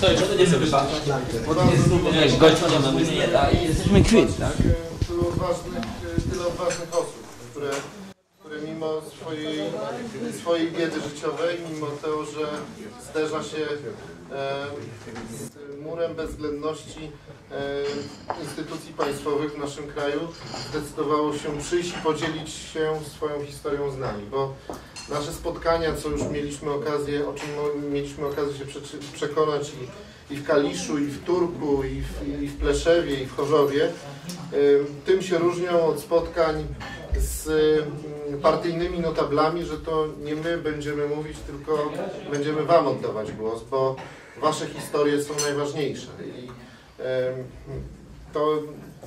Co, jeszcze to nie sobie? Wiesz, gość na mnie nie da i jesteśmy kwit, tak? Tylu odważnych, tyle odważnych osób, które, które mimo swojej, swojej biedy życiowej, mimo tego, że zderza się e, z murem bezwzględności e, instytucji państwowych w naszym kraju, zdecydowało się przyjść i podzielić się swoją historią z nami, bo nasze spotkania, co już mieliśmy okazję, o czym mieliśmy okazję się przekonać i, i w Kaliszu, i w Turku, i w, i w Pleszewie, i w Chorzowie, tym się różnią od spotkań z partyjnymi notablami, że to nie my będziemy mówić, tylko będziemy Wam oddawać głos, bo Wasze historie są najważniejsze. I to,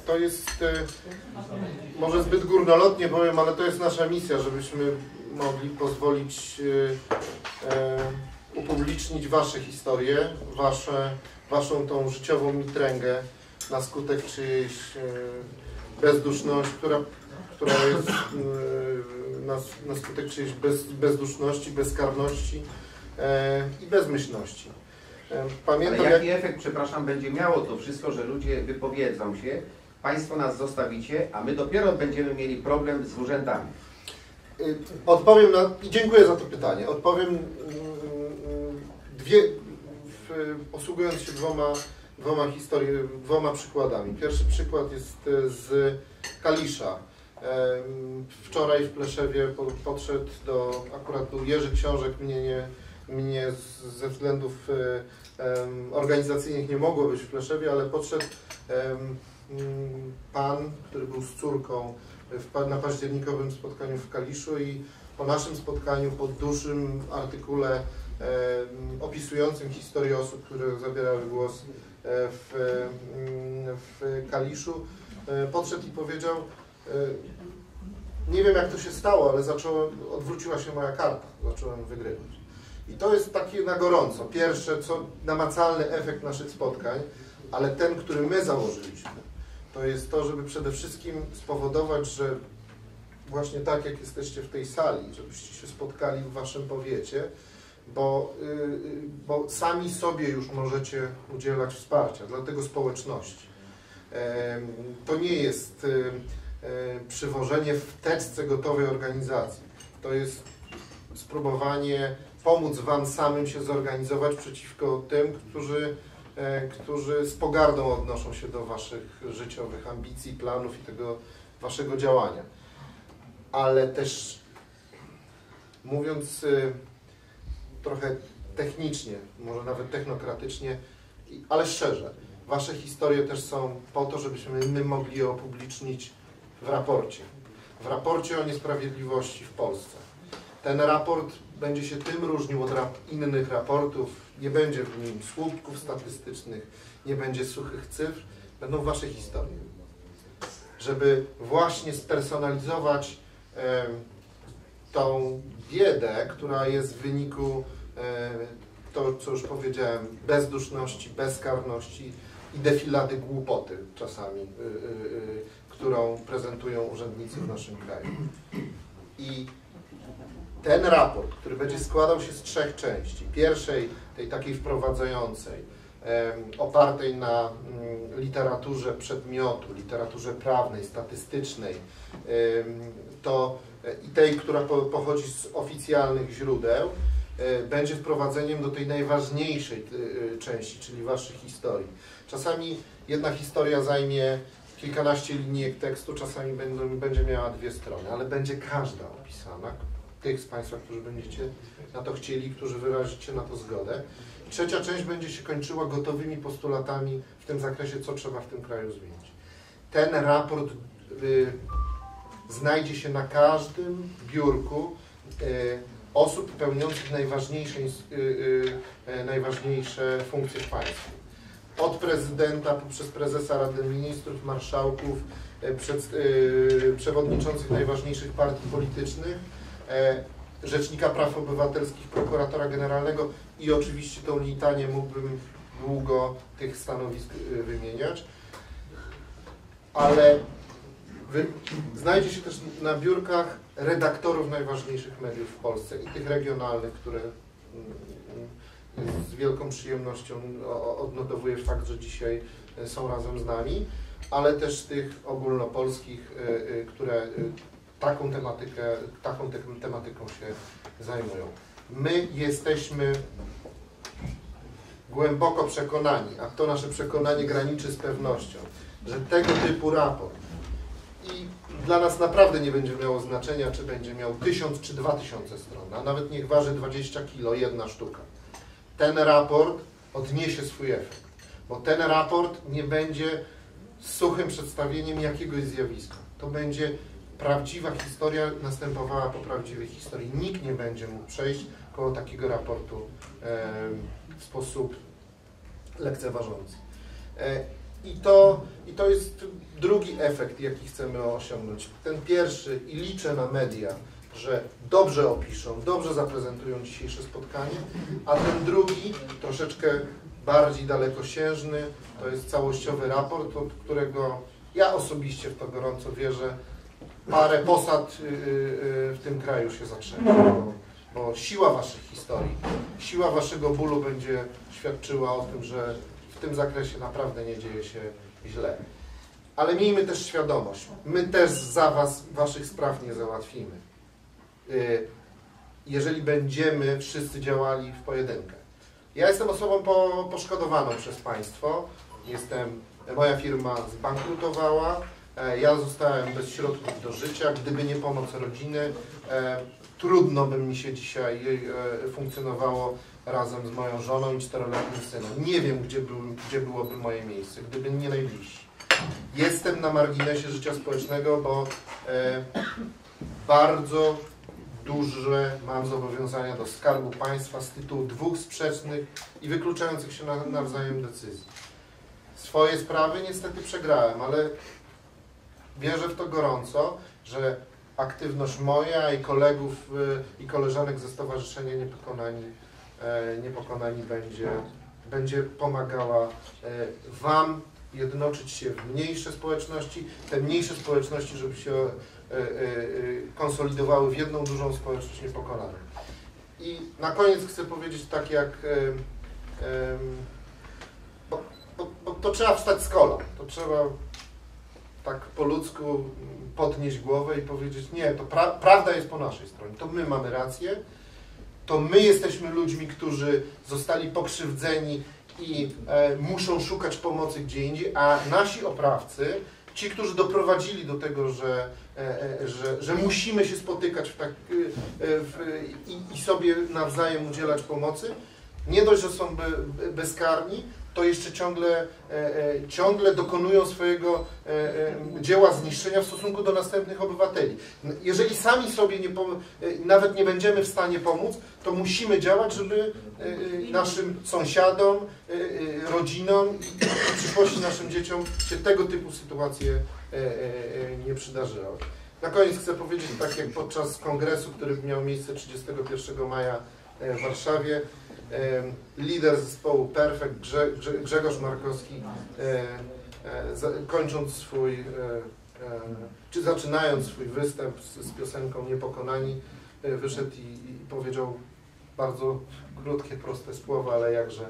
to jest, y, może zbyt górnolotnie powiem, ale to jest nasza misja, żebyśmy mogli pozwolić y, e, upublicznić Wasze historie, wasze, Waszą tą życiową mitręgę na skutek czyjejś e, bezduszności, która, która jest na, na skutek czyjejś bez, bezduszności, bezkarności i bezmyślności. E, Ale Pamiętam jak... jaki efekt, przepraszam, będzie miało to wszystko, że ludzie wypowiedzą się, Państwo nas zostawicie, a my dopiero będziemy mieli problem z urzędami. Y, Odpowiem na. i Dziękuję za to pytanie. Odpowiem mm, mm, dwie, posługując się dwoma, dwoma historii, dwoma przykładami. Pierwszy przykład jest y, z Kalisza. Em, Wczoraj w Pleszewie po- podszedł do, akurat był Jerzy Książek, mnie, nie, mnie ze względów y, organizacyjnych nie mogło być w Pleszewie, ale podszedł mm, pan, który był z córką w, na październikowym spotkaniu w Kaliszu i po naszym spotkaniu, po dużym artykule opisującym historię osób, które zabierały głos e, w, em, w Kaliszu, e, podszedł i powiedział, e, nie wiem jak to się stało, ale zaczęło, odwróciła się moja karta, zacząłem wygrywać. I to jest takie na gorąco. Pierwsze, co namacalny efekt naszych spotkań, ale ten, który my założyliśmy, to jest to, żeby przede wszystkim spowodować, że właśnie tak jak jesteście w tej sali, żebyście się spotkali w waszym powiecie, bo, y, y, bo sami sobie już możecie udzielać wsparcia, dlatego społeczności. To nie jest y, przywożenie w teczce gotowej organizacji. To jest spróbowanie pomóc Wam samym się zorganizować przeciwko tym, którzy, którzy z pogardą odnoszą się do Waszych życiowych ambicji, planów i tego Waszego działania. Ale też mówiąc y, trochę technicznie, może nawet technokratycznie, ale szczerze, Wasze historie też są po to, żebyśmy my mogli je opublicznić w raporcie. W raporcie o niesprawiedliwości w Polsce. Ten raport będzie się tym różnił od rap innych raportów. Nie będzie w nim słupków statystycznych, nie będzie suchych cyfr, będą Wasze historie. Żeby właśnie spersonalizować em, tą biedę, która jest w wyniku e, to, co już powiedziałem, bezduszności, bezkarności i defilady głupoty czasami, y, y, y, którą prezentują urzędnicy w naszym kraju. I ten raport, który będzie składał się z trzech części. Pierwszej, tej takiej wprowadzającej, opartej na mm, literaturze przedmiotu, literaturze prawnej, statystycznej, to e, i tej, która po, pochodzi z oficjalnych źródeł, e, będzie wprowadzeniem do tej najważniejszej e, części, czyli waszych historii. Czasami jedna historia zajmie kilkanaście linijek tekstu, czasami będzie miała dwie strony, ale będzie każda opisana. Tych z Państwa, którzy będziecie na to chcieli, którzy wyrazicie na to zgodę. Trzecia część będzie się kończyła gotowymi postulatami w tym zakresie, co trzeba w tym kraju zmienić. Ten raport y, znajdzie się na każdym biurku y, osób pełniących najważniejsze, y, y, y, najważniejsze funkcje w państwie. Od prezydenta poprzez prezesa Rady Ministrów, marszałków, y, przed, y, przewodniczących najważniejszych partii politycznych, e, Rzecznika Praw Obywatelskich, Prokuratora Generalnego i oczywiście tą litanię mógłbym długo tych stanowisk y, wymieniać. Ale wy, znajdzie się też na biurkach redaktorów najważniejszych mediów w Polsce i tych regionalnych, które mm, z wielką przyjemnością odnotowuję fakt, że dzisiaj e, są razem z nami, ale też tych ogólnopolskich, e, e, które e, taką tematykę, taką te- tematyką się zajmują. My jesteśmy głęboko przekonani, a to nasze przekonanie graniczy z pewnością, że tego typu raport i dla nas naprawdę nie będzie miało znaczenia, czy będzie miał 1000 czy 2000 stron, a nawet niech waży 20 kilo jedna sztuka. Ten raport odniesie swój efekt, bo ten raport nie będzie suchym przedstawieniem jakiegoś zjawiska. To będzie prawdziwa historia następowała po prawdziwej historii. Nikt nie będzie mógł przejść koło takiego raportu w sposób lekceważący. E, I to, I to jest drugi efekt, jaki chcemy osiągnąć. Ten pierwszy, i liczę na media, że dobrze opiszą, dobrze zaprezentują dzisiejsze spotkanie, a ten drugi, troszeczkę bardziej dalekosiężny, to jest całościowy raport, od którego ja osobiście w to gorąco wierzę, parę posad y, y, y, w tym kraju się zatrzyma. Bo, bo siła Waszych historii, siła Waszego bólu będzie świadczyła o tym, że w tym zakresie naprawdę nie dzieje się źle. Ale miejmy też świadomość, my też za Was Waszych spraw nie załatwimy. Jeżeli będziemy wszyscy działali w pojedynkę. Ja jestem osobą po, poszkodowaną przez państwo. Jestem, moja firma zbankrutowała. E, Ja zostałem bez środków do życia. Gdyby nie pomoc rodziny, e, trudno by mi się dzisiaj e, funkcjonowało razem z moją żoną i czteroletnim synem. Nie wiem, gdzie, był, gdzie byłoby moje miejsce, gdyby nie najbliżsi. Jestem na marginesie życia społecznego, bo bardzo duże mam zobowiązania do Skarbu Państwa z tytułu dwóch sprzecznych i wykluczających się na- nawzajem decyzji. Swoje sprawy niestety przegrałem, ale wierzę w to gorąco, że aktywność moja i kolegów y, i koleżanek ze Stowarzyszenia Niepokonani, e, Niepokonani będzie, będzie pomagała e, Wam jednoczyć się w mniejsze społeczności, te mniejsze społeczności, żeby się e, konsolidowały w jedną dużą społeczność niepokonanych. I na koniec chcę powiedzieć tak jak bo, bo, bo to trzeba wstać z kolan, to trzeba tak po ludzku podnieść głowę i powiedzieć nie, to pra, prawda jest po naszej stronie, to my mamy rację, to my jesteśmy ludźmi, którzy zostali pokrzywdzeni i e, muszą szukać pomocy gdzie indziej, a nasi oprawcy, ci, którzy doprowadzili do tego, że, e, e, że, że musimy się spotykać w tak, e, w, i, i sobie nawzajem udzielać pomocy, nie dość, że są be, be, bezkarni, to jeszcze ciągle, e, e, ciągle dokonują swojego e, dzieła zniszczenia w stosunku do następnych obywateli. Jeżeli sami sobie nie, nawet nie będziemy w stanie pomóc, to musimy działać, żeby naszym sąsiadom, rodzinom i w przyszłości naszym dzieciom się tego typu sytuacje nie przydarzyły. Na koniec chcę powiedzieć, tak jak podczas kongresu, który miał miejsce 31 maja w Warszawie, lider zespołu Perfect, Grze, Grze, Grzegorz Markowski, e, kończąc swój, e, e, czy zaczynając swój występ z, piosenką Niepokonani, wyszedł i, powiedział bardzo krótkie, proste słowa, ale jakże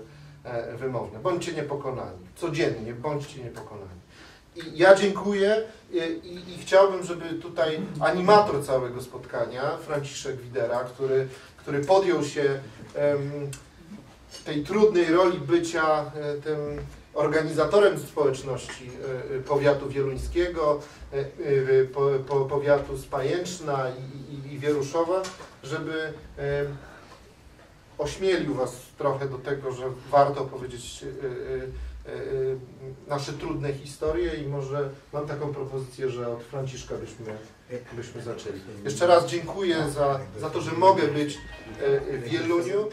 wymowne. Bądźcie niepokonani. Codziennie bądźcie niepokonani. I ja dziękuję i, i, chciałbym, żeby tutaj animator całego spotkania, Franciszek Widera, który, który podjął się tej trudnej roli bycia e, tym organizatorem społeczności e, e, powiatu wieluńskiego, po, po, powiatu z Pajęczna i, Wieruszowa, żeby ośmielił Was trochę do tego, że warto powiedzieć nasze trudne historie i może mam taką propozycję, że od Franciszka byśmy, byśmy zaczęli. Jeszcze raz dziękuję za, za to, że mogę być w Wieluniu.